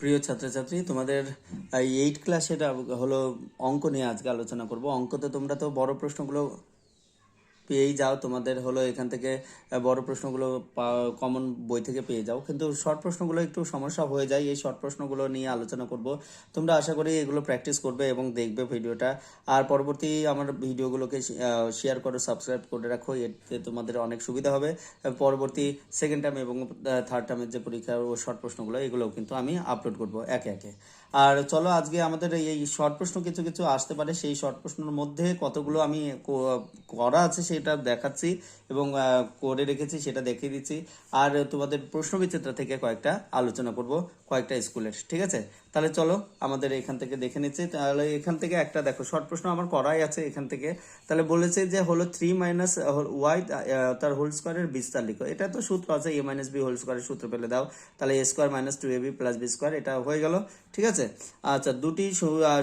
প্রিয় ছাত্রছাত্রী, তোমাদের এইট ক্লাসের হলো অঙ্ক নিয়ে আজকে আলোচনা করব। অঙ্কতে তোমরা তো বড় প্রশ্নগুলো পেয়েই যাও, তোমাদের হলো এখান থেকে বড় প্রশ্নগুলো কমন বই থেকে পেয়ে যাও। কিন্তু শর্ট প্রশ্নগুলো একটু সমস্যা হয়ে যায়, এই শর্ট প্রশ্নগুলো নিয়ে আলোচনা করব। তোমরা আশা করি এগুলো প্র্যাকটিস করবে এবং দেখবে ভিডিওটা আর পরবর্তী আমার ভিডিওগুলোকে শেয়ার করো সাবস্ক্রাইব করে রাখো, এতে তোমাদের অনেক সুবিধা হবে। পরবর্তী সেকেন্ড টার্ম এবং থার্ড টার্মের যে পরীক্ষা ও শর্ট প্রশ্নগুলো, এগুলোও কিন্তু আমি আপলোড করব একে একে। আর চলো আজকে আমাদের এই শর্ট প্রশ্ন কিছু কিছু আসতে পারে। সেই শর্ট প্রশ্নের মধ্যে কতগুলো আমি করা আছে সেটা দেখাচ্ছি। এবং করে রেখেছি, সেটা দেখিয়ে দিচ্ছি। আর তোমাদের প্রশ্ন বিচিত্রা থেকে কয়েকটা আলোচনা করব, কয়েকটা স্কুলের, ঠিক আছে? তাহলে চলো, আমাদের এখান থেকে দেখে নিচ্ছি। তাহলে এখান থেকে একটা দেখো, শর্ট প্রশ্ন আমার করাই আছে এখান থেকে। তাহলে বলেছে যে হলো থ্রি মাইনাস ওয়াই তার হোল স্কোয়ারের বিস্তার লিখো। এটা তো সূত্র আছে এ মাইনাস বি হোল স্কোয়ারের সূত্র পেলে দাও। তাহলে A square minus two A B plus B square এটা হয়ে গেল, ঠিক আছে? আচ্ছা দুটি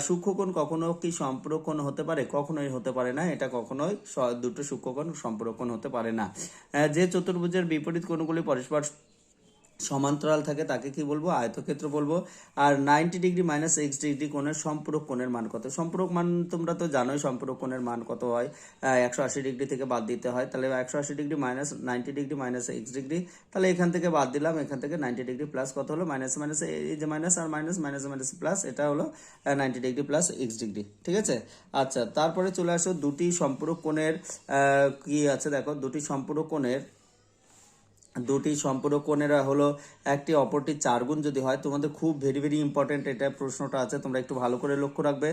সূক্ষ্মকোণ কখনো কি সম্পূরকোণ হতে পারে? কখনোই হতে পারে না, এটা কখনোই দুটো সূক্ষ্মকোণ সম্পূরকোণ হতে পারে। না। যে চতুর্ভুজের বিপরীত কোণগুলি পরস্পর সমান্তরাল থাকে, তাকে কি বলব? আয়তক্ষেত্র বলব। আর ninety degree minus X degree কোণের সম্পূরক কোণের মান কত? সম্পূরক মান তোমরা তো জানোই, সম্পূরক কোণের মান কত হয়। একশো আশি ডিগ্রি থেকে বাদ দিতে হয়। তাহলে একশো আশি degree minus ninety degree minus X degree, তাহলে এখান থেকে বাদ দিলাম। এখান থেকে নাইনটি ডিগ্রি প্লাস কত হলো? মাইনাস মাইনাস, এই যে মাইনাস আর মাইনাস মাইনাস মাইনাস প্লাস, এটা হলো ninety degree plus X degree. ঠিক আছে? আচ্ছা তারপরে চলে আসো দুটি সম্পূরক কোণের কি আছে দেখো? দুটি সম্পূরক কোণের দুটি সম্পূরক কোণেরা হলো একটি, অপরটি চার গুণ যদি হয়, তোমাদের খুব ভেরি ভেরি ইম্পর্টেন্ট এটা প্রশ্নটা আছে। তোমরা একটু ভালো করে লক্ষ্য রাখবে,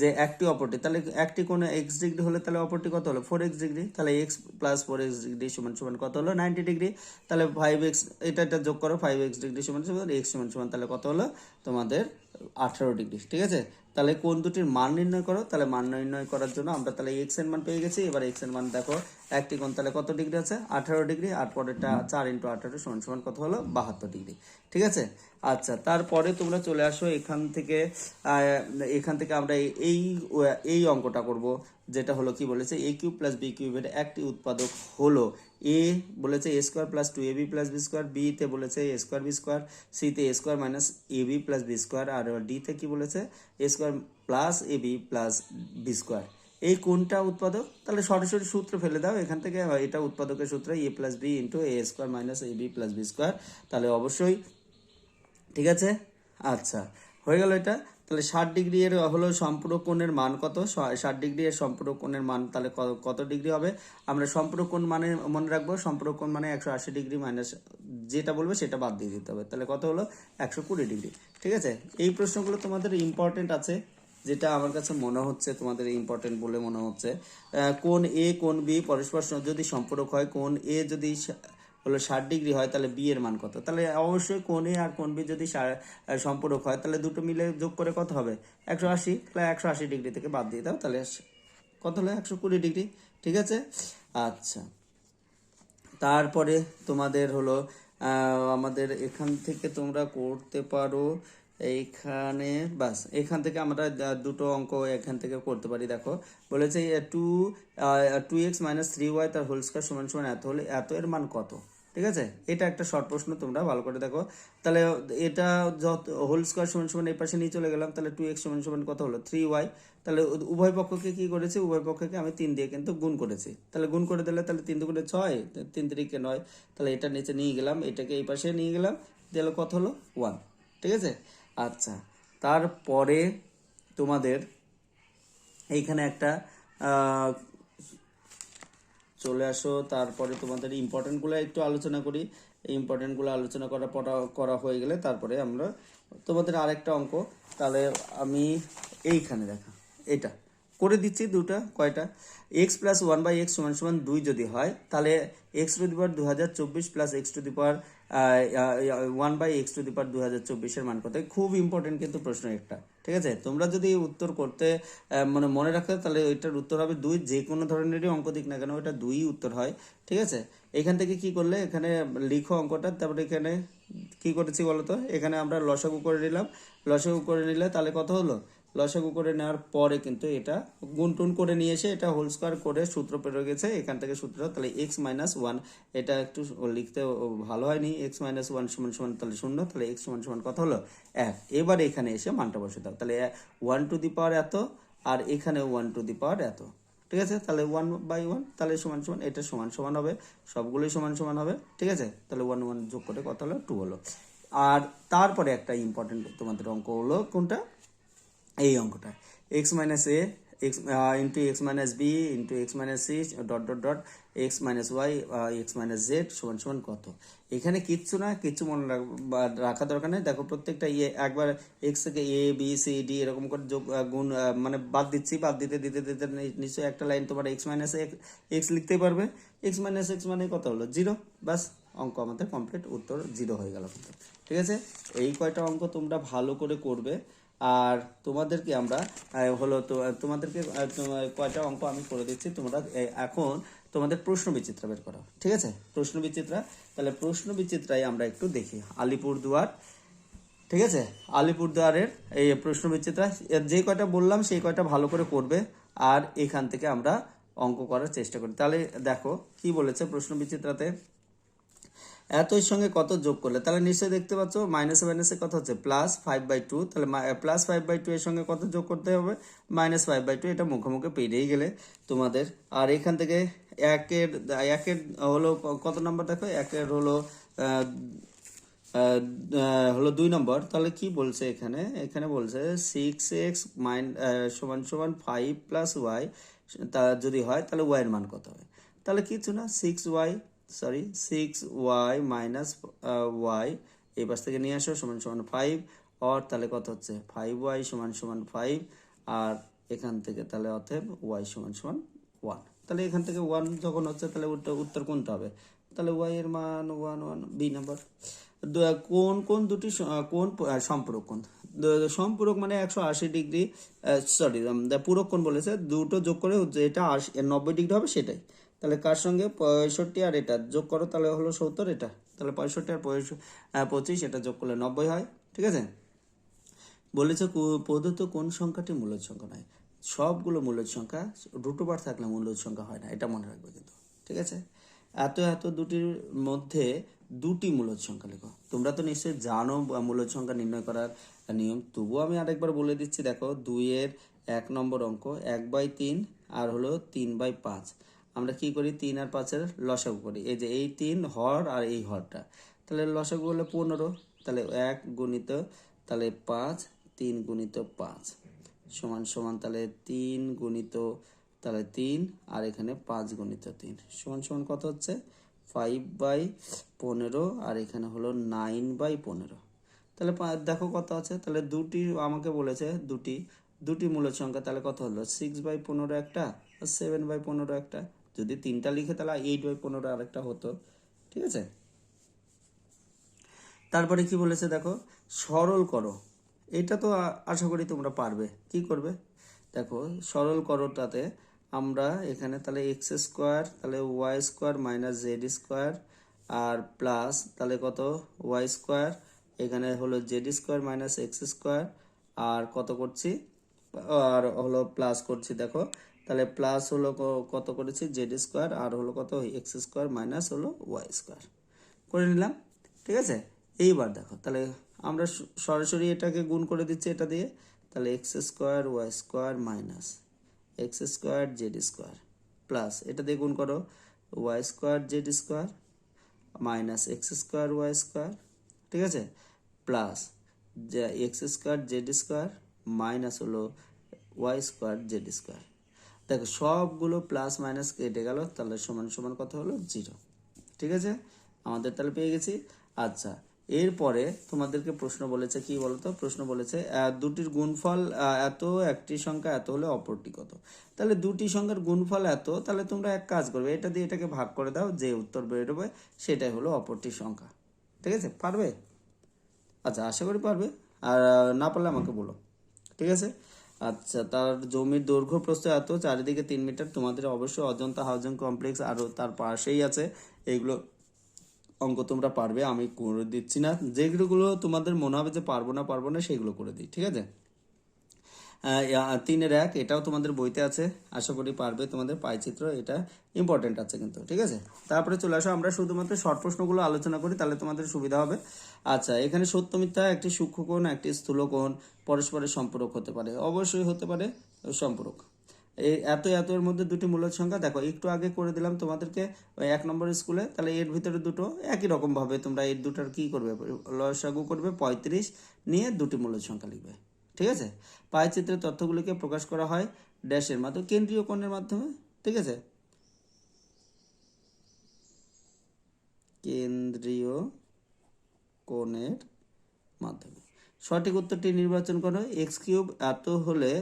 যে একটি, অপরটি। তাহলে একটি কোণে এক্স ডিগ্রি হলে তাহলে অপরটি কত হলো? ফোর এক্স ডিগ্রি তাহলে X plus four X degree সমান সমান কত হলো? নাইনটি ডিগ্রি তাহলে ফাইভ এক্স এটা এটা যোগ করো ফাইভ এক্স ডিগ্রি সমান সমান এক্স সমান সমান, তাহলে কত হলো? তোমাদের আঠারো ডিগ্রি ঠিক আছে? তাহলে কোন দুটির মান নির্ণয় করো? তাহলে মান নির্ণয় করার জন্য আমরা তাহলে এক্সের মান পেয়ে গেছি। এবার এক্সের মান দেখো, একটি কোণ তাহলে কত ডিগ্রি আছে? আঠারো ডিগ্রি, আর পরেরটা চার ইন্টু আঠারো সমান সমান কত হলো? বাহাত্তর ডিগ্রি। ঠিক আছে? আচ্ছা তারপরে তোমরা চলে আসো এখান থেকে এখান থেকে আমরা এই- এই অঙ্কটা করব, যেটা হলো কি বলেছে? এ কিউব প্লাস বি কিউবের একটি উৎপাদক হলো এ বলেছে A square plus two A B plus B square বিতে বলেছে এ স্কোয়ার বি স্কোয়ার সিতে A square minus A B plus B square আর ডিতে কি বলেছে? A square plus A B plus B square এই কোনটা উৎপাদক? তাহলে সরাসরি সূত্র ফেলে দাও। এখান থেকে এটা উৎপাদকের সূত্র A plus B into A square minus A B plus B square তাহলে অবশ্যই, ঠিক আছে? আচ্ছা হয়ে গেল এটা। তাহলে ষাট ডিগ্রি এর হলো সম্পূরক কোণের মান কত? ষাট ডিগ্রি এর সম্পূরক কোণের মান তাহলে কত ডিগ্রি হবে? আমরা সম্পূরক কোণ মানে মনে রাখব, সম্পূরক কোণ মানে একশো আশি ডিগ্রি মাইনাস যেটা বলবে সেটা বাদ দিয়ে দিতে হবে। তাহলে কত হলো? একশো কুড়ি ডিগ্রি। ঠিক আছে? এই প্রশ্নগুলো তোমাদের ইম্পর্টেন্ট আছে, যেটা আমার কাছে মনে হচ্ছে তোমাদের ইম্পর্টেন্ট বলে মনে হচ্ছে। কোন এ কোন বি পরস্পর যদি সম্পূরক হয় কোন এ যদি হলো ষাট ডিগ্রি হয়, তাহলে বি এর মান কত? তাহলে অবশ্যই কোণ এ আর কোন বি যদি সম্পূরক হয়, তাহলে দুটো মিলে যোগ করে কত হবে? একশো আশি। তাহলে একশো আশি ডিগ্রি থেকে বাদ দিয়ে দাও, তাহলে কত হলো? একশো কুড়ি ডিগ্রি। ঠিক আছে? আচ্ছা। তারপরে তোমাদের হলো আমাদের এখান থেকে তোমরা করতে পারো, এইখানে বাস এখান থেকে আমরা দুটো অঙ্ক এখান থেকে করতে পারি, দেখো। বলেছে two two X minus three Y তার হোল স্কোয়ার সমান সমান এত হলে, এত এর মান কত? ঠিক আছে? এটা একটা শর্ট প্রশ্ন তোমরা, ভালো করে দেখো। তাহলে এটা যত হোল স্কোয়ার সমান সমান এই পাশে নিয়ে চলে গেলাম, তাহলে টু এক্স সমান সমান কত হলো? থ্রি ওয়াই তাহলে উভয় পক্ষকে কি করেছি? উভয় পক্ষকে আমি তিন দিয়ে কিন্তু গুণ করেছি। তাহলে গুণ করে দিলে তাহলে তিন দুগুণে ছয় তিন তিরিকে নয়। তাহলে এটা নিচে নিয়ে গেলাম, এটাকে এই পাশে নিয়ে গেলাম, দিলে কত হলো? ওয়ান ঠিক আছে? আচ্ছা তারপরে তোমাদের এইখানে একটা চলে আসো, তারপরে তোমাদের ইম্পর্টেন্টগুলো একটু আলোচনা করি। এই ইম্পর্টেন্টগুলো আলোচনা করা পড়া, করা হয়ে গেলে তারপরে আমরা তোমাদের আরেকটা অঙ্ক। তাহলে আমি এইখানে দেখা, এটা করে দিচ্ছি দুটা, কয়টা? X plus one by X সমান সমান দুই যদি হয়, তাহলে এক্স টু দি পাওয়ার দু হাজার চব্বিশ plus X to the power one by X to the power দু হাজার চব্বিশের মান কত? খুব ইম্পর্টেন্ট কিন্তু প্রশ্ন একটা, ঠিক আছে? তোমরা যদি উত্তর করতে মানে মনে রাখো তাহলে ওইটার উত্তর হবে দুই, যে কোনো ধরনেরই অঙ্ক দিক না কেন ওইটা দুই উত্তর হয়, ঠিক আছে? এখান থেকে কি করলে? এখানে লিখো অঙ্কটা, তারপরে এখানে কি করেছি বলো তো এখানে আমরা লসাগু করে নিলাম, লসাগু করে নিলে তাহলে কত হলো? লসাগু করে নেওয়ার পরে কিন্তু এটা গুনটুন করে নিয়ে এসে এটা হোল স্কোয়ার করে সূত্র পেরে গেছে, এখান থেকে সূত্র তাহলে এক্স মাইনাস ওয়ান এটা একটু লিখতে ভালো হয়নি এক্স মাইনাস ওয়ান সমান সমান তাহলে শূন্য, তাহলে এক্স সমান সমান কথা হলো? এক। এবার এখানে এসে মানটা বসে দাও তাহলে ওয়ান টু দি পাওয়ার এত, আর এখানে ওয়ান টু দি পাওয়ার এত, ঠিক আছে? তাহলে ওয়ান বাই ওয়ান তাহলে সমান সমান, এটা সমান সমান হবে, সবগুলোই সমান সমান হবে, ঠিক আছে? তাহলে ওয়ান ওয়ান যোগ করে কত হলো? টু হলো। আর তারপরে একটা ইম্পর্টেন্ট তোমাদের অঙ্ক হলো, কোনটা? এই অঙ্কটা। X minus A X into X minus B into X minus C dot dot dot X minus Y X minus Z সমান সমান কত? এখানে কিচ্ছু না, কিচ্ছু মনে রাখ- দরকার নেই। দেখো, প্রত্যেকটা ইয়ে একবার এক্স থেকে এ বি সি ডি এরকম করে যোগ গুণ মানে বাদ দিচ্ছি, বাদ দিতে দিতে দিতে নিশ্চয়ই একটা লাইন তোমার এক্স মাইনাস এক্স লিখতেই পারবে। এক্স মাইনাস এক্স মানে কত হলো? জিরো বাস অঙ্ক আমাদের কমপ্লিট উত্তর জিরো হয়ে গেল। ঠিক আছে? এই কয়টা অঙ্ক তোমরা ভালো করে করবে। আর তোমাদেরকে আমরা হলো তো তোমাদেরকে কয়টা অঙ্ক আমি করে দিচ্ছি, তোমরা এখন তোমাদের প্রশ্ন বিচিত্রা বের করো, ঠিক আছে? প্রশ্ন বিচিত্রা, তাহলে প্রশ্ন বিচিত্রায় আমরা একটু দেখি, আলিপুরদুয়ার, ঠিক আছে? আলিপুরদুয়ারের এই প্রশ্ন বিচিত্রা যে কয়টা বললাম, সেই কয়টা ভালো করে করবে, আর এখান থেকে আমরা অঙ্ক করার চেষ্টা করি। তাহলে দেখো, কি বলেছে প্রশ্ন বিচিত্রাতে? এতই সঙ্গে কত যোগ করলে? তাহলে নিশ্চয়ই দেখতে পাচ্ছ মাইনাসে মাইনাসে কত হচ্ছে প্লাস ফাইভ বাই টু তাহলে প্লাস ফাইভ বাই টু এর সঙ্গে কত যোগ করতে হবে? মাইনাস ফাইভ বাই টু এটা মুখোমুখি পেরিয়ে গেলে তোমাদের। আর এখান থেকে একের একের হলো কত নম্বর দেখো? একের হলো হলো দুই নম্বর তাহলে কি বলছে এখানে? এখানে বলছে সিক্স এক্স মাইন সমান সমান ফাইভ প্লাস ওয়াই তা যদি হয় তাহলে ওয়াইয়ের মান কত হবে? তাহলে কিছু না six Y sorry six Y minus Y এই পাশ থেকে নিয়ে আসো, সমান সমান ফাইভ অর তাহলে কত হচ্ছে? ফাইভ ওয়াই সমান সমান ফাইভ আর এখান থেকে তাহলে অতএব ওয়াই সমান সমান ওয়ান তাহলে এখান থেকে ওয়ান যখন হচ্ছে, তাহলে উত্তর কোনটা হবে? তাহলে ওয়াই এর মান ওয়ান ওয়ান বি নাম্বার কোন কোন দুটি কোন সম্পূরক দ- সম্পূরক মানে একশো আশি ডিগ্রি সরি পুরক কোণ বলেছে? দুটো যোগ করে যেটা আশি, নব্বই ডিগ্রি হবে সেটাই। তাহলে কার সঙ্গে? পঁয়ষট্টি আর এটা। যোগ করো, তাহলে হলো সত্তর এটা। তাহলে পঁয়ষট্টি আর পঁচিশ, এটা যোগ করলে নব্বই হয়। ঠিক আছে? বলেছে প্রদত্ত কোন সংখ্যাটি মূলদ সংখ্যা নয়। সবগুলো মূলদ সংখ্যা রুট ওভার থাকলে মূলদ সংখ্যা হয় না, এটা মনে রাখবে কিন্তু। ঠিক আছে? এত এত দুটির মধ্যে দুটি মূলদ সংখ্যা লেখো। তোমরা তো নিশ্চয়ই জানো মূলদ সংখ্যা নির্ণয় করার নিয়ম। তবুও আমি আরেকবার বলে দিচ্ছি, দেখো, দুইয়ের এক নম্বর অঙ্ক এক বাই তিন আর হলো তিন বাই পাঁচ। আমরা কি করি? তিন আর পাঁচের লসাগু করি। এই যে এই তিন হর আর এই হরটা। তাহলে লসাগু হলে পনেরো। তাহলে এক গুণিত, তাহলে পাঁচ, তিন গুণিত পাঁচ। সমান সমান তাহলে তিন গুণিত, তাহলে তিন, আর এখানে পাঁচ গুণিত তিন। সমান সমান কত হচ্ছে? ফাইভ বাই পনেরো, আর এখানে হলো নাইন বাই পনেরো। তাহলে দেখো কত আছে? তাহলে দুটি আমাকে বলেছে, দুটি। দুটি মূলদ সংখ্যা তাহলে কত হলো? সিক্স বাই পনেরো একটা, আর সেভেন বাই পনেরো একটা। যদি তিনটা লিখে তাহলে এইট বাই পনেরো আরেকটা হতো। ঠিক আছে? তারপরে কি বলেছে দেখো? সরল করো। এটা তো আশা করি তোমরা পারবে। কি করবে? দেখো, সরল করোটাতে আমরা এখানে তাহলে এক্স স্কোয়ার তাহলে Y square minus Z square আর প্লাস তাহলে কত? ওয়াই স্কোয়ার এখানে হলো Z square minus X square আর কত করছি? আর হলো প্লাস করছি, দেখো তাহলে প্লাস হলো কত করেছি? জেড স্কোয়ার আর হলো কত? এক্স স্কোয়ার মাইনাস হলো ওয়াই স্কোয়ার করে নিলাম, ঠিক আছে? এইবার দেখো, তাহলে আমরা সরাসরি এটাকে গুণ করে দিচ্ছি এটা দিয়ে। তাহলে X square Y square minus X square Z square plus এটা দিয়ে গুণ করো Y square Z square minus X square Y square ঠিক আছে? Plus X square Z square minus হলো ওয়াই স্কোয়ার জেড স্কোয়ার দেখো, সবগুলো প্লাস মাইনাস কেটে গেল, তাহলে সমান সমান কত হলো? জিরো ঠিক আছে? আমাদের তাহলে পেয়ে গেছি। আচ্ছা এরপরে তোমাদেরকে প্রশ্ন বলেছে, কি বলতো? প্রশ্ন বলেছে দুটির গুণফল এত, একটি সংখ্যা এত হলে অপরটি কত? তাহলে দুটি সংখ্যার গুণফল এত, তাহলে তোমরা এক কাজ করবে, এটা দিয়ে এটাকে ভাগ করে দাও, যে উত্তর বেরোবে, সেটাই হলো অপরটি সংখ্যা। ঠিক আছে? পারবে? আচ্ছা আশা করি পারবে। আর, না পারলে আমাকে বলো। ঠিক আছে? আচ্ছা তার জমির দৈর্ঘ্য প্রস্থ এত, চারিদিকে তিন মিটার, তোমাদের অবশ্যই অজন্তা হাউজিং কমপ্লেক্স আরও তার পাশেই আছে। এইগুলো অঙ্ক তোমরা পারবে, আমি করে দিচ্ছি না। যেগুলোগুলো তোমাদের মনে হবে যে পারব না পারব না সেগুলো করে দিই, ঠিক আছে? তিনের এক, এটাও তোমাদের বইতে আছে। আশা করি পারবে তোমাদের পাইচিত্র এটা ইম্পর্টেন্ট আছে কিন্তু, ঠিক আছে? তারপরে চলে আসো, আমরা শুধুমাত্র শর্ট প্রশ্নগুলো আলোচনা করি, তাহলে তোমাদের সুবিধা হবে। আচ্ছা এখানে সত্য মিথ্যা, একটি সূক্ষ্মকোণ একটি স্থূলকোণ পরস্পরের সম্পর্ক হতে পারে। অবশ্যই হতে পারে সম্পর্ক। এই এত এত এর মধ্যে দুটি মূলদ সংখ্যা, দেখো, একটু আগে করে দিলাম তোমাদেরকে এক নম্বর স্কুলে, তাহলে এর ভিতরে দুটো একই রকম ভাবে তোমরা এই দুটার কি করবে? লসাগু করবে, পঁয়ত্রিশ, নিয়ে দুটি মূলদ সংখ্যা লিখবে। ঠিক আছে? পায়চিত্রের তথ্যগুলিকে প্রকাশ করা হয় ড্যাশের মাধ্যমে, কেন্দ্রীয় কোণের মাধ্যমে, ঠিক আছে? কেন্দ্রীয় কোণের মাধ্যমে। সঠিক উত্তরটি নির্বাচন করো। এক্স কিউব এত হলে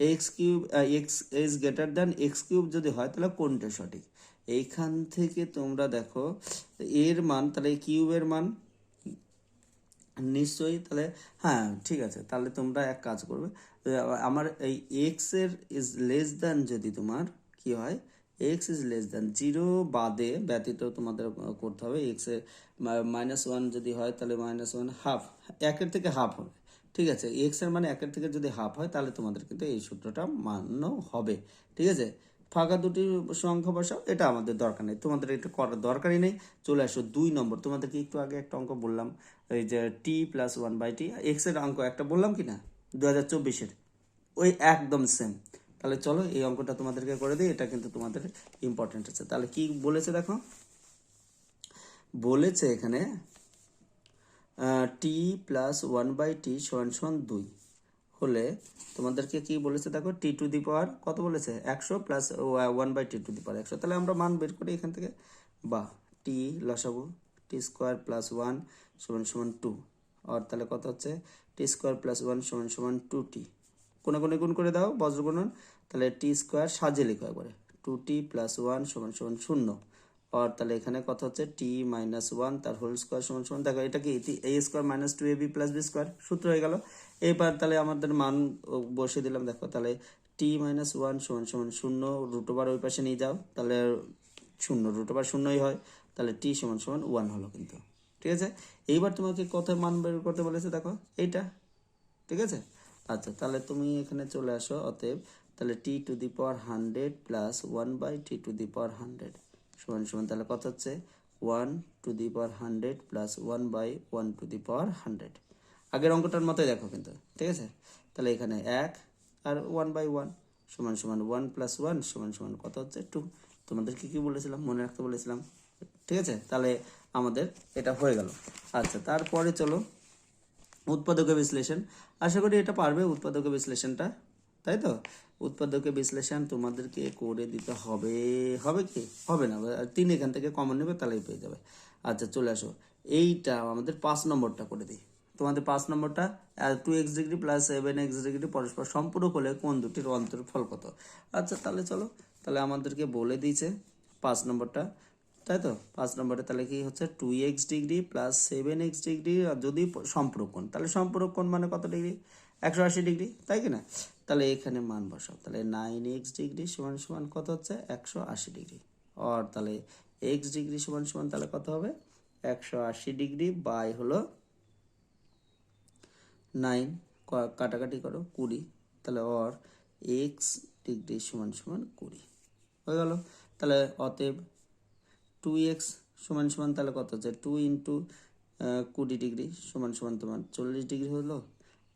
X cube X is greater than X cube যদি হয়, তাহলে কোনটা সঠিক? এইখান থেকে তোমরা দেখো, এর মান, তাহলে কিউবের মান নিশ্চয়ই তাহলে হ্যাঁ ঠিক আছে, তাহলে তোমরা এক কাজ করবে। আমার এই এক্সের ইজ লেস দ্যান যদি তোমার কি হয় X is less than zero বাদে ব্যতীত তোমাদের করতে হবে এক্সের মাইনাস ওয়ান যদি হয় তাহলে মাইনাস ওয়ান হাফ একের থেকে হাফ হবে। ঠিক আছে এক্সের মানে একের থেকে যদি হাফ হয় তাহলে তোমাদের কিন্তু এই সূত্রটা মান্য হবে। ঠিক আছে ফাঁকা দুটি সংখ্যা বসাও, এটা আমাদের দরকার নেই। তোমাদের এটা করার দরকারই নেই। চলে আসো দুই নম্বর। তোমাদেরকে একটু আগে একটা অঙ্ক বললাম, এই যে T plus one by T এক্সের অঙ্ক একটা বললাম কি না দু হাজার চব্বিশের। ওই একদম সেম তাহলে চলো এই অঙ্কটা তোমাদেরকে করে দিই, এটা কিন্তু তোমাদের ইম্পর্টেন্ট আছে। তাহলে কি বলেছে দেখো? বলেছে এখানে T plus one by T সমান সমান দুই। হলে তোমাদেরকে কি বলেছে দেখো টি টু দি পাওয়ার কত বলেছে? একশো plus one by T to the power একশো। তাহলে আমরা মান বের করি এখান থেকে। বা টি লসাবো টি স্কোয়ার প্লাস ওয়ান সমান সমান টু আর তাহলে কত হচ্ছে? টি স্কোয়ার প্লাস ওয়ান সমান সমান টু টি কোনো কোনো গুণ করে দাও, বজ্রগুণন। তাহলে টি স্কোয়ার সাজিয়ে লিখো একবারে। টু টি প্লাস ওয়ান সমান সমান শূন্য। আর তাহলে এখানে কত হচ্ছে টি মাইনাস ওয়ান তার হোল স্কোয়ার সমান সমান। দেখো, এটা কি? A square minus two A B plus B square সূত্র হয়ে গেল। এবার তাহলে আমাদের মান বসিয়ে দিলাম, দেখো, তাহলে টি মাইনাস ওয়ান সমান সমান শূন্য রুট ওভার ওই পাশে নিয়ে যাও, তাহলে শূন্য রুট শূন্যই হয়, তাহলে টি সমান সমান ওয়ান হলো কিন্তু। ঠিক আছে? এইবার তোমাকে কত মান বের করতে বলেছে, দেখো, এইটা। ঠিক আছে? আচ্ছা তাহলে তুমি এখানে চলে আসো, অতএব তাহলে T to the power hundred plus one by T to the power hundred সমান সমান তাহলে কত হচ্ছে? One to the power hundred plus one by one to the power hundred আগের অঙ্কটার মতোই দেখো কিন্তু, ঠিক আছে? তাহলে এখানে এক আর ওয়ান বাই ওয়ান সমান সমান ওয়ান প্লাস ওয়ান সমান সমান কত হচ্ছে? টু তোমাদেরকে কি বলেছিলাম? মনে রাখতে বলেছিলাম। ঠিক আছে? তাহলে আমাদের এটা হয়ে গেল। আচ্ছা তারপরে চলো উৎপাদকের বিশ্লেষণ। আশা করি এটা পারবে উৎপাদকের বিশ্লেষণটা। তাই তো উৎপাদকের বিশ্লেষণ তোমাদেরকে করে দিতে হবে। হবে কি? হবে না। তিন এখান থেকে কমন নেবে, তাহলেই পেয়ে যাবে। আচ্ছা চলে আসো। এইটা আমাদের পাঁচ নম্বরটা করে দিই। তোমাদের পাঁচ নম্বরটা two X degree plus seven X degree পরস্পর সম্পূরক হলে কোন দুটির অন্তর ফল কত? আচ্ছা তাহলে চলো। তাহলে আমাদেরকে বলে দিয়েছে পাঁচ নম্বরটা। তাই তো পাঁচ নম্বরে তাহলে কি হচ্ছে? Two X degree plus seven X degree যদি সম্পূরক কোণ, তাহলে সম্পূরক কোণ মানে কত ডিগ্রি একশো আশি ডিগ্রি তাই কি না? তাহলে এখানে মান বসাও। তাহলে নাইন এক্স ডিগ্রি সমান সমান কত হচ্ছে? একশো আশি ডিগ্রি আর তাহলে এক্স ডিগ্রি সমান সমান তাহলে কত হবে? একশো আশি ডিগ্রি বাই হলো নাইন কাটাকাটি করো, কুড়ি। তাহলে অর এক্স ডিগ্রি সমান সমান কুড়ি। হয়ে গেল। তাহলে অতএব টু এক্স সমান সমান তাহলে কত হচ্ছে? টু ইন্টু কুড়ি ডিগ্রি সমান সমান তোমার চল্লিশ ডিগ্রি হলো।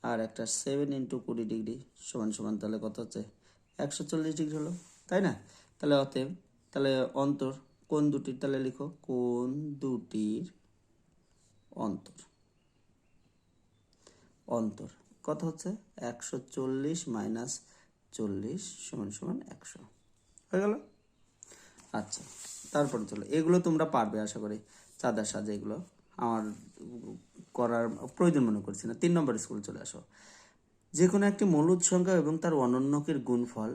আর একটা সেভেন ইন্টু কুড়ি ডিগ্রি সমান সমান তাহলে কত হচ্ছে? একশো চল্লিশ ডিগ্রি হলো, তাই না? তাহলে অতএব, তাহলে অন্তর কোন দুটির তাহলে লিখো? কোন দুটির অন্তর? অন্তর, কত হচ্ছে? একশো চল্লিশ মাইনাস চল্লিশ সমান সমান একশো। হয়ে গেল? আচ্ছা তারপরে চলো, এগুলো তোমরা পারবে আশা করি, চাঁদা সাজে এগুলো। আমার করার প্রয়োজন মনে করছি না। তিন নম্বর স্কুল চলে আসো। যে কোনো একটি মূলদ সংখ্যা এবং তার অনন্যকের গুণফল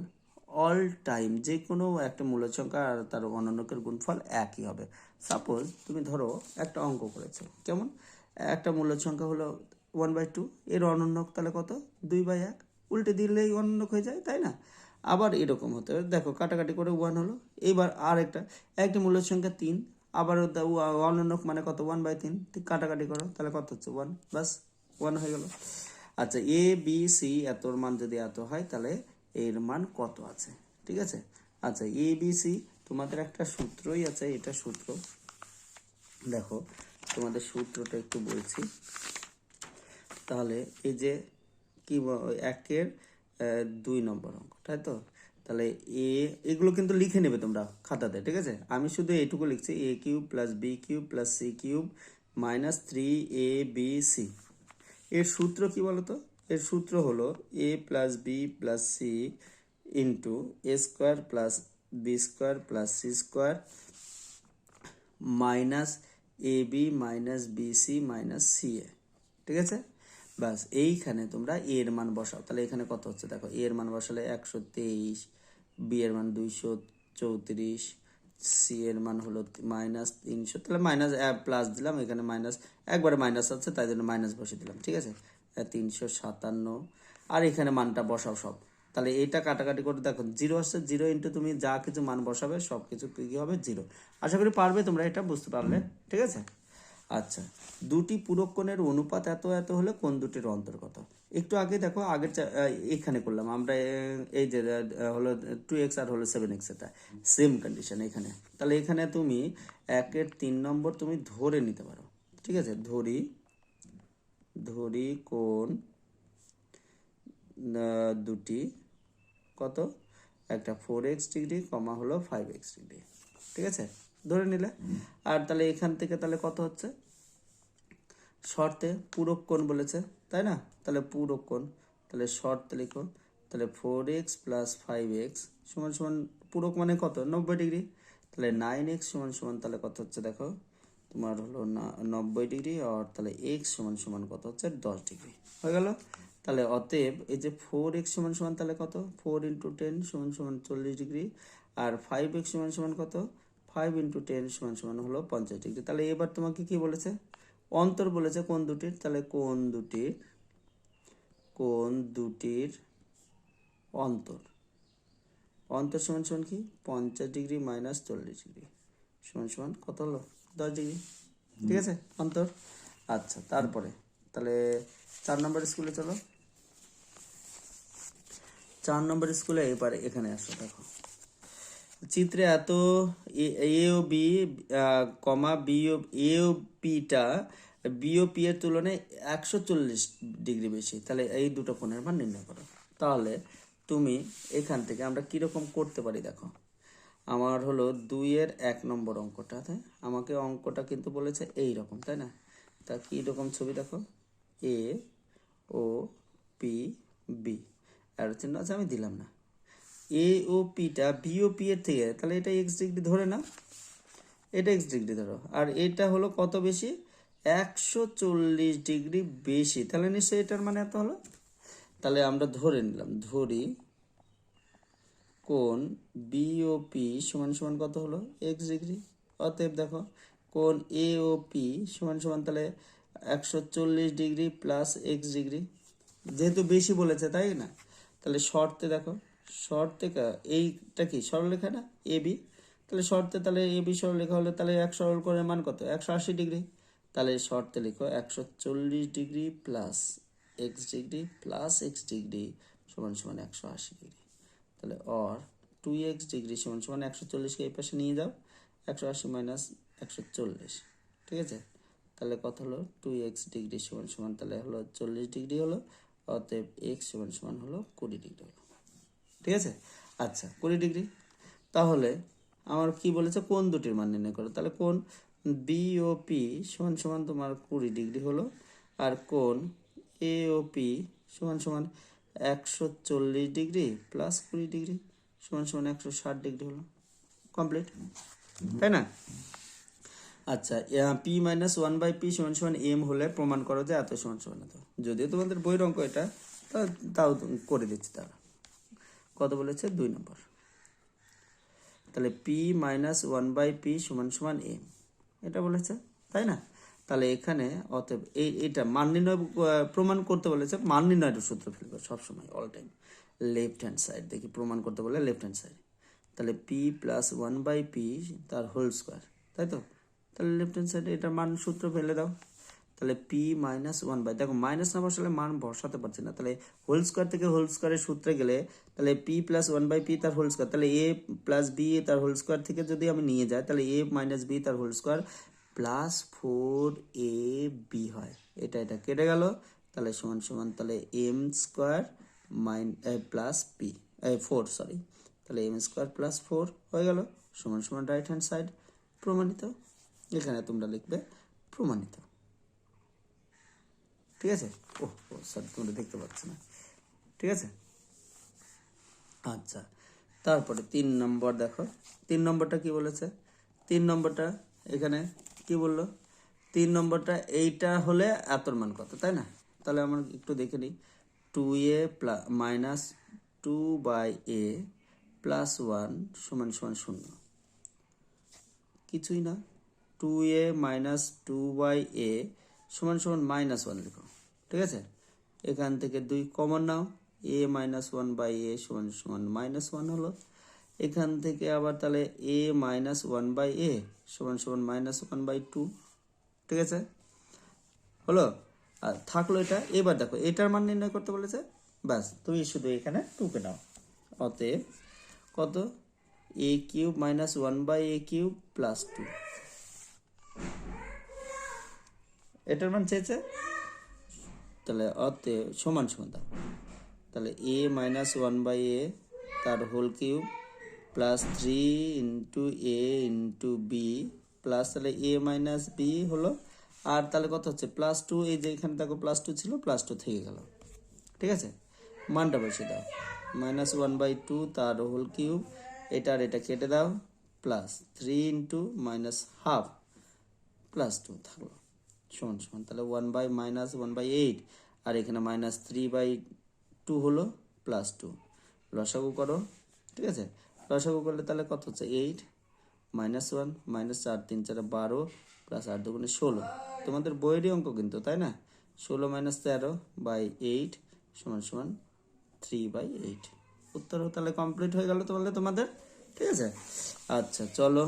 অল টাইম যে কোনো একটা মূলদ সংখ্যা আর তার অনন্যকের গুণফল একই হবে। সাপোজ তুমি ধরো একটা অঙ্ক করেছ, কেমন? একটা মূলদ সংখ্যা হলো ওয়ান বাই টু এর অনন্যক তাহলে কত? দুই বাই এক। উল্টে দিলেই অনন্যক হয়ে যায়, তাই না? আবার এরকম হতে দেখো, কাটাকাটি করে ওয়ান হলো। এইবার আর একটা একটি মূল্য সংখ্যা তিন আবার অনন্যক মানে কত? ওয়ান বাই তিন। কাটাকাটি করো, তাহলে কত হচ্ছে? ওয়ান বাস ওয়ান হয়ে গেল। আচ্ছা এ বি সি এতর মান যদি এত হয়, তাহলে এর মান কত আছে? ঠিক আছে? আচ্ছা এ বি সি তোমাদের একটা সূত্রই আছে, এটা সূত্র। দেখো, তোমাদের সূত্রটা একটু বলছি। তাহলে এই যে কি একের দুই নম্বর অঙ্ক, তাই তো? তাহলে এ, এগুলো কিন্তু লিখে নেবে তোমরা খাতাতে, ঠিক আছে? আমি শুধু এইটুকু লিখছি, A cube plus B cube plus C cube minus three A B C. এর সূত্র কি বলতো? এর সূত্র হলো A plus B plus C into A square plus B square plus C square minus A B minus B C minus C A, ঠিক আছে? বাস এইখানে তোমরা এর মান বসাও। তাহলে এখানে কত হচ্ছে? দেখো এর মান বসালে একশো তেইশ বি এর মান দুইশো চৌত্রিশ সি এর মান হলো মাইনাস তিনশো। তাহলে মাইনাস প্লাস দিলাম, এখানে মাইনাস, একবারে মাইনাস আছে, তাই জন্য মাইনাস বসিয়ে দিলাম, ঠিক আছে? তিনশো সাতান্ন। আর এখানে মানটা বসাও সব। তাহলে এটা কাটাকাটি করে দেখো, জিরো আসছে, জিরো ইন্টু তুমি যা কিছু মান বসাবে, সব কিছু কি হবে জিরো। আশা করি পারবে তোমরা এটা, বুঝতে পারলে, ঠিক আছে? আচ্ছা দুটি পূরক কোণের অনুপাত এত এত হলে কোন দুটির অন্তর্গত? একটু আগে দেখো আগের এখানে করলাম। আমরা, এই যে হলো টু এক্স আর হলো সেভেন এক্স এটা। সেম কন্ডিশন এখানে। তাহলে এখানে তুমি একের তিন নম্বর তুমি ধরে নিতে পারো। ঠিক আছে? ধরি ধরি কোন দুটি, কত? একটা ফোর এক্স ডিগ্রি কমা হলো ফাইভ এক্স ডিগ্রি ঠিক আছে? ধরে নিলে। আর তাহলে এখান থেকে তাহলে কত হচ্ছে? শর্তে পূরক কোণ বলেছে। তাই না? তাহলে পুরো কোণ, তাহলে শর্তে লিখো তাহলে four X plus five X সমান সমান পুরো মানে কত? নব্বই ডিগ্রি। তাহলে নাইন এক্স সমান সমান তাহলে কত হচ্ছে দেখো? তোমার হলো না, নব্বই ডিগ্রি আর তাহলে এক্স সমান সমান কত হচ্ছে? দশ ডিগ্রি। হয়ে গেল? তাহলে অতএব এই যে ফোর এক্স সমান সমান তাহলে কত? ফোর ইন্টু টেন সমান সমান চল্লিশ ডিগ্রি। আর ফাইভ এক্স সমান সমান কত? ফাইভ ইন্টু টেন সমান সমান হলো পঞ্চাশ ডিগ্রি। তাহলে এবার তোমাকে কি বলেছে? অন্তর বলেছে কোন দুটির? তাহলে কোন দুটির? কোন দুটির অন্তর? অন্তর সমান সমান কি? পঞ্চাশ ডিগ্রি মাইনাস চল্লিশ ডিগ্রি। সমান সমান কত হলো? দশ ডিগ্রি। ঠিক আছে? অন্তর। আচ্ছা তারপরে তাহলে চার নম্বর স্কুলে চলো। চার নম্বর স্কুলে এবারে এখানে আসো দেখো। চিত্রে এত এ ও বি কমা বি ও, এ ও পিটা, বি ও পি এর তুলনায় একশো চল্লিশ ডিগ্রি বেশি। তাহলে এই দুটো কোণের মান নির্ণয় করো। তাহলে তুমি এখান থেকে আমরা কীরকম করতে পারি দেখো। আমার হলো দুইয়ের এক নম্বর অঙ্কটা, তাই? আমাকে অঙ্কটা কিন্তু বলেছে এই রকম তাই না? তা কী রকম ছবি দেখো? এ ও পি বি। আর চিহ্ন আছে, আমি দিলাম না। এ ও পিটা বি ও পি এর থেকে, তাহলে এটা এক্স ডিগ্রি ধরে না এটা এক্স ডিগ্রি ধরো। আর এটা হলো কত বেশি? একশো চল্লিশ ডিগ্রি বেশি। তাহলে নিশ্চয়ই এটার মানে এত হলো? তাহলে আমরা ধরে নিলাম। ধরি কোন বিওপি সমান সমান কত হলো? X degree. অতএব দেখো কোন এ ও পি সমান সমান তাহলে একশো চল্লিশ ডিগ্রি প্লাস এক্স ডিগ্রি। যেহেতু বেশি বলেছে, তাই না? তাহলে শর্তে দেখো শর্তে এইটা কি? সরলরেখা না? এ বি তাহলে শর্তে তাহলে এ বি সরলরেখা হলে তাহলে এক সরল করে মান কত? একশো আশি ডিগ্রি। তাহলে শর্তে লিখো একশো চল্লিশ degree plus X degree plus X degree সমান সমান একশো আশি ডিগ্রি। তাহলে অর টু এক্স ডিগ্রি সমান সমান একশো চল্লিশকে এই পাশে নিয়ে যাও, একশো আশি মাইনাস একশো চল্লিশ। ঠিক আছে? তাহলে কত হলো? টু এক্স ডিগ্রি সমান সমান তাহলে হলো চল্লিশ ডিগ্রি হলো, অতএব এক্স সমান সমান হলো কুড়ি ডিগ্রি হলো। ঠিক আছে? আচ্ছা কুড়ি ডিগ্রি। তাহলে আমার কি বলেছে? কোন দুটির মান নির্ণয় করো? তাহলে কোন বি ও পি সমান সমান তোমার কুড়ি ডিগ্রি হলো আর কোন এ ও পি সমান সমান একশো চল্লিশ ডিগ্রি প্লাস কুড়ি ডিগ্রি সমান সমান একশো ষাট ডিগ্রি হলো। কমপ্লিট? তাই না? আচ্ছা P minus one by P সমান সমান এম হলে প্রমাণ করো যে এত সমান সমান এত। যদিও তোমাদের বইয়ের অঙ্ক এটা তাও করে দিচ্ছি তারা। কত বলেছে? দুই নম্বর। তাহলে P minus one by P সমান সমান এম এটা বলেছে, তাই না? তাহলে এখানে অতএব এই, এটা মান নির্ণয় প্রমাণ করতে বলেছে, মান নির্ণয়ের সূত্র ফেলবে সবসময় all time left hand side দেখি প্রমাণ করতে বলে লেফট হ্যান্ড সাইড তাহলে P plus one by P তার হোল স্কোয়ার তাই তো? তাহলে লেফট হ্যান্ড সাইডে এটার মান সূত্র ফেলে দাও। তাহলে পি মাইনাস ওয়ান বাই দেখো মাইনাস না বসালে মান বসাতে পারছি না। তাহলে হোল স্কোয়ার থেকে হোল স্কোয়ারের সূত্রে গেলে তাহলে P plus one by P তার হোল স্কোয়ার তাহলে এ প্লাস বি তার হোল স্কোয়ার থেকে যদি আমি নিয়ে যাই, তাহলে এ মাইনাস বি তার whole square plus four A B হয়। এটা এটা কেটে গেল। তাহলে সমান সমান তাহলে M square minus plus P four sorry তাহলে এম স্কোয়ার প্লাস ফোর হয়ে গেল। সমান সমান রাইট হ্যান্ড সাইড প্রমাণিত। এখানে তোমরা লিখবে প্রমাণিত। ঠিক আছে? ও সরি তোমরা দেখতে পাচ্ছ না। ঠিক আছে? আচ্ছা তারপরে তিন নম্বর দেখো। তিন নম্বরটা কি বলেছে? তিন নম্বরটা এখানে কি বলল? তিন নম্বরটা এইটা হলে এতর মান কত, তাই না? তাহলে আমরা একটু দেখে নিই। Two A plus minus two by A plus one সমান সমান শূন্য। কিছুই না। Two A minus two by A সমান সমান মাইনাস ওয়ান লিখো। ঠিক আছে? এখান থেকে দুই common now. A minus one by A সমান সমান মাইনাস ওয়ান হলো। এখান থেকে আবার তাহলে A minus one by A সমান সমান মাইনাস ওয়ান বাই টু ঠিক আছে? হলো? আর থাকল এটা। এবার দেখো, এটার মান নির্ণয় করতে বলেছে। ব্যাস, তুমি শুধু এখানে টুকে নাও। অতএব কত? A cube minus one by A cube plus two এটার মান চেয়েছে? তাহলে অতএব সমান সমান দাও। তাহলে A minus one by A তার whole cube plus three into A into B plus তাহলে এ মাইনাস বি হলো, আর তাহলে কত হচ্ছে? প্লাস টু এই যে এখানে দেখো প্লাস টু ছিল প্লাস টু থেকে গেল। ঠিক আছে? মানটা বসিয়ে দাও। মাইনাস ওয়ান বাই টু তার হোল কিউব এটা আর এটা কেটে দাও plus three into minus half plus two থাকল। সমান সমান তাহলে one by minus one by eight আর এখানে মাইনাস থ্রি বাই টু হলো প্লাস টু লসাগু করো, ঠিক আছে? লসাগু করলে তাহলে কত হচ্ছে? এইট মাইনাস ওয়ান মাইনাস চার, তিন, চার বারো প্লাস আট দুগুণে ষোলো। তোমাদের বইয়েরই অঙ্ক কিন্তু, তাই না? ষোলো মাইনাস তেরো বাই এইট সমান সমান থ্রি বাই এইট উত্তরও তাহলে কমপ্লিট হয়ে গেল তাহলে তোমাদের? ঠিক আছে? আচ্ছা চলো,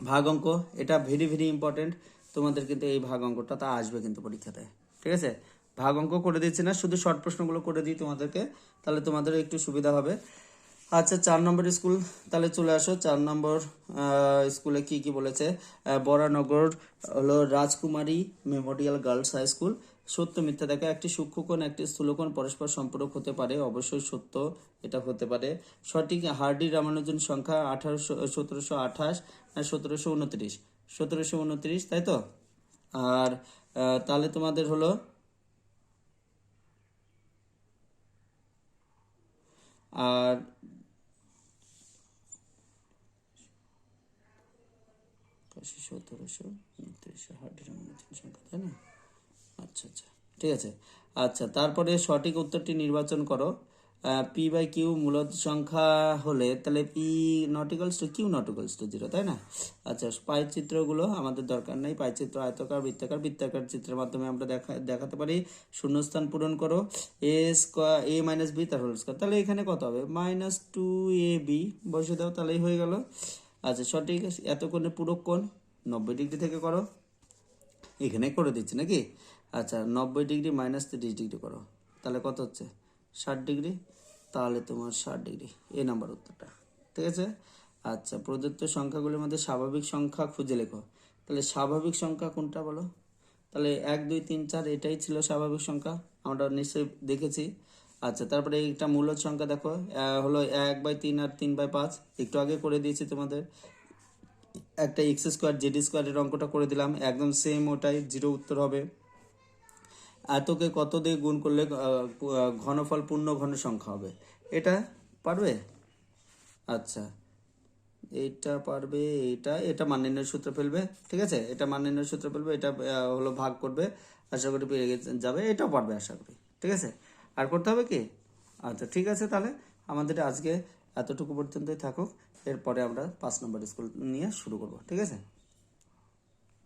ভাগ অঙ্ক। এটা ভেরি ভেরি ইম্পর্টেন্ট তোমাদের কিন্তু এই ভাগ অঙ্কটা তা আসবে কিন্তু পরীক্ষাতে। ঠিক আছে? ভাগ অঙ্ক করে দিচ্ছি না, শুধু শর্ট প্রশ্নগুলো করে দিই তোমাদেরকে, তাহলে তোমাদের একটু সুবিধা হবে। আচ্ছা চার নম্বর স্কুল তাহলে চলে আসো। চার নম্বর স্কুলে কি কি বলেছে? বরানগর হলো রাজকুমারী মেমোরিয়াল গার্লস হাই স্কুল। সত্য মিথ্যা দেখা একটি সূক্ষ্মকোণ, একটি স্থূলকোণ পরস্পর সম্পর্ক হতে পারে। অবশ্যই সত্য এটা হতে পারে। সঠিক হার্ডি রামানুজন সংখ্যা আঠারোশো, সতেরোশো আঠাশ, সতেরোশো উনত্রিশ। সতেরোশো উনত্রিশ তাই তো আর তাহলে তোমাদের হলো আর সতেরোশো উনত্রিশশো হার্ডের সংখ্যা, তাই না? আচ্ছা আচ্ছা ঠিক আছে। আচ্ছা তারপরে সঠিক উত্তরটি নির্বাচন করো। পি বাই কিউ মূলত সংখ্যা হলে তাহলে P not equals to Q not equals to zero তাই না? আচ্ছা পাই চিত্রগুলো আমাদের দরকার নেই। পাই চিত্র আয়তকার, বৃত্তাকার বৃত্তাকার চিত্রের মাধ্যমে আমরা দেখা, দেখাতে পারি। শূন্যস্থান পূরণ করো। A square A minus B তার হোল স্কোয়ার তাহলে এখানে কত হবে? মাইনাস টু এ বি বসে দাও, তাহলেই হয়ে গেল। আচ্ছা সঠিক এত কোণে পূরক কোণ নব্বই ডিগ্রি থেকে করো। এখানে করে দিচ্ছি নাকি? আচ্ছা নব্বই ডিগ্রি মাইনাস তিরিশ ডিগ্রি করো। তাহলে কত হচ্ছে? ষাট ডিগ্রি। তাহলে তোমার ষাট ডিগ্রি। এ নাম্বার উত্তরটা। ঠিক আছে? আচ্ছা প্রদত্ত সংখ্যাগুলির মধ্যে স্বাভাবিক সংখ্যা খুঁজে লেখো। তাহলে স্বাভাবিক সংখ্যা কোনটা বলো? তাহলে এক, দুই, তিন, চার, এটাই ছিল স্বাভাবিক সংখ্যা। আমরা নিশ্চয়ই দেখেছি। আচ্ছা তারপরে একটা মূলদ সংখ্যা দেখো। হলো এক বাই তিন আর তিন বাই পাঁচ। একটু আগে করে দিয়েছি তোমাদের। একটা এক্স স্কোয়ার, জেড স্কোয়ারের অঙ্কটা করে দিলাম। একদম সেম ওটাই, জিরো উত্তর হবে। এতকে কত দিয়ে গুণ করলে ঘনফল পূর্ণ ঘন সংখ্যা হবে? এটা পারবে? আচ্ছা। এইটা পারবে, এটা এটা মান সূত্র ফেলবে, ঠিক আছে? এটা মান সূত্র ফেলবে, এটা হলো ভাগ করবে, আশা করি পেয়ে যাবে, এটাও পারবে আশা করি, ঠিক আছে? আর করতে হবে কি? আচ্ছা ঠিক আছে তাহলে, আমাদের আজকে এতটুকু পর্যন্তই থাকুক, এরপরে আমরা পাঁচ নম্বর স্কুল নিয়ে শুরু করব, ঠিক আছে?